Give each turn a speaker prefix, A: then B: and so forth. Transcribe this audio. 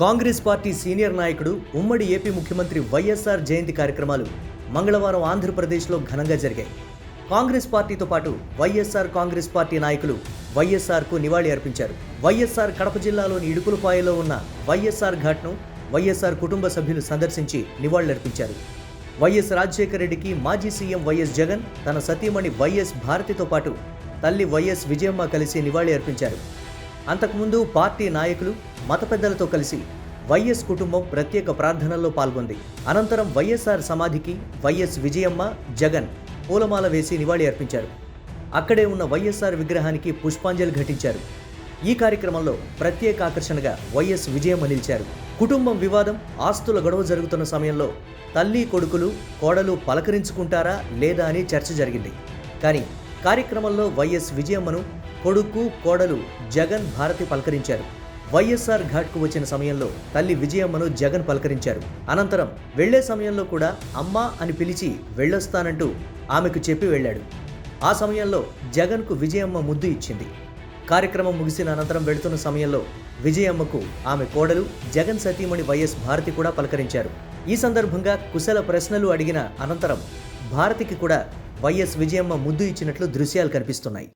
A: Congress party senior నాయకుడు ఉమ్మడి AP ముఖ్యమంత్రి వైఎస్ఆర్ జయంతి కార్యక్రమాలు మంగళవారం ఆంధ్రప్రదేశ్లో ఘనంగా జరిగాయి. కాంగ్రెస్ పార్టీతో పాటు వైఎస్ఆర్ కాంగ్రెస్ పార్టీ నాయకులు వైఎస్ఆర్కు నివాళి అర్పించారు. వైఎస్ఆర్ కడప జిల్లాలోని ఇడుపులపాయలో ఉన్న వైఎస్ఆర్ ఘాట్ను వైఎస్ఆర్ కుటుంబ సభ్యులు సందర్శించి నివాళులర్పించారు వైఎస్ రాజశేఖర రెడ్డికి మాజీ సీఎం వైఎస్ జగన్ తన సతీమణి వైఎస్ భారతితో పాటు తల్లి వైఎస్ విజయమ్మ కలిసి నివాళి అర్పించారు. అంతకుముందు పార్టీ నాయకులు మత పెద్దలతో కలిసి వైఎస్ కుటుంబం ప్రత్యేక ప్రార్థనల్లో పాల్గొంది. అనంతరం వైఎస్ఆర్ సమాధికి వైఎస్ విజయమ్మ జగన్ పూలమాల వేసి నివాళి అర్పించారు. అక్కడే ఉన్న వైఎస్ఆర్ విగ్రహానికి పుష్పాంజలి ఘటించారు. ఈ కార్యక్రమంలో ప్రత్యేక ఆకర్షణగా వైఎస్ విజయమ్మ నిలిచారు. కుటుంబం వివాదం ఆస్తుల గొడవ జరుగుతున్న సమయంలో తల్లి కొడుకులు కోడలు పలకరించుకుంటారా లేదా అని చర్చ జరిగింది. కానీ కార్యక్రమంలో వైఎస్ విజయమ్మను కొడుకు కోడలు జగన్ భారతి పలకరించారు. వైఎస్ఆర్ ఘాట్కు వచ్చిన సమయంలో తల్లి విజయమ్మను జగన్ పలకరించారు. అనంతరం వెళ్ళే సమయంలో కూడా అమ్మా అని పిలిచి వెళ్ళొస్తానంటూ ఆమెకు చెప్పి వెళ్ళాడు. ఆ సమయంలో జగన్కు విజయమ్మ ముద్దు ఇచ్చింది. కార్యక్రమం ముగిసిన అనంతరం వెళుతున్న సమయంలో విజయమ్మకు ఆమె కోడలు జగన్ సతీమణి వైఎస్ భారతి కూడా పలకరించారు. ఈ సందర్భంగా కుశల ప్రశ్నలు అడిగిన అనంతరం భారతికి కూడా వైఎస్ విజయమ్మ ముద్దు ఇచ్చినట్లు దృశ్యాలు కనిపిస్తున్నాయి.